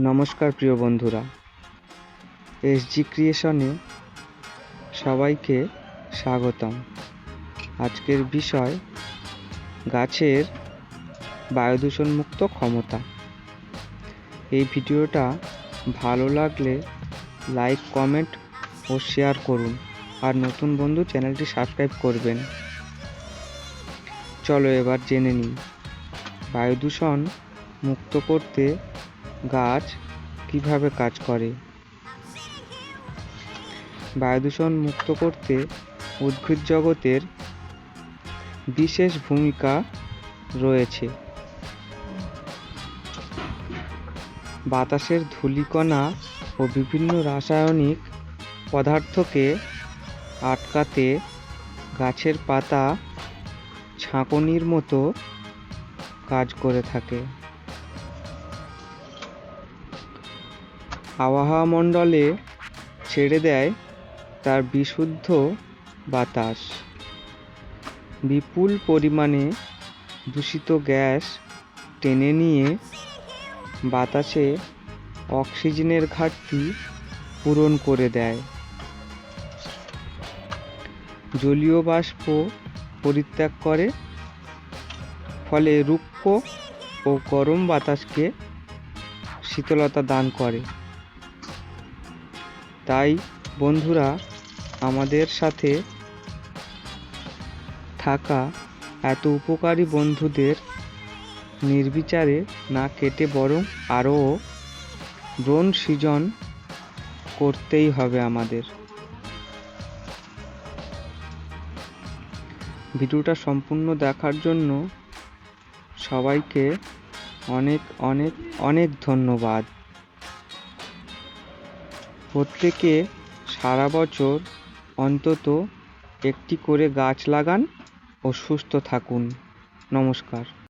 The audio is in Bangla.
নমস্কার প্রিয় বন্ধুরা। এসজি ক্রিয়েশনে সবাইকে স্বাগতম। আজকের বিষয় গাছের বায়ুদূষণমুক্ত ক্ষমতা। এই ভিডিওটা ভালো লাগলে লাইক, কমেন্ট ও শেয়ার করুন। আর নতুন বন্ধু চ্যানেলটি সাবস্ক্রাইব করবেন। চলো এবার জেনে নিই। বায়ুদূষণ মুক্ত করতে গাছ কীভাবে কাজ করে? বায়ুদূষণ মুক্ত করতে উদ্ভিদ জগতের বিশেষ ভূমিকা রয়েছে। বাতাসের ধূলিকণা ও বিভিন্ন রাসায়নিক পদার্থকে আটকাতে গাছের পাতা ছাঁকনির মতো কাজ করে থাকে। আবহাওয়া মণ্ডলে ছেড়ে দেয় তার বিশুদ্ধ বাতাস। বিপুল পরিমাণে দূষিত গ্যাস টেনে নিয়ে বাতাসে অক্সিজেনের ঘাটতি পূরণ করে দেয়। জলীয় বাষ্প পরিত্যাগ করে, ফলে রুক্ষ ও গরম বাতাসকে শীতলতা দান করে। তাই বন্ধুরা, আমাদের সাথে থাকা এত উপকারী বন্ধুদের নির্বিচারে না কেটে বরং আরও ব্রণ সৃজন করতেই হবে আমাদের। ভিডিওটা সম্পূর্ণ দেখার জন্য সবাইকে অনেক অনেক অনেক ধন্যবাদ। প্রত্যেকে সারা বছর অন্তত একটি করে গাছ লাগান ও সুস্থ থাকুন। নমস্কার।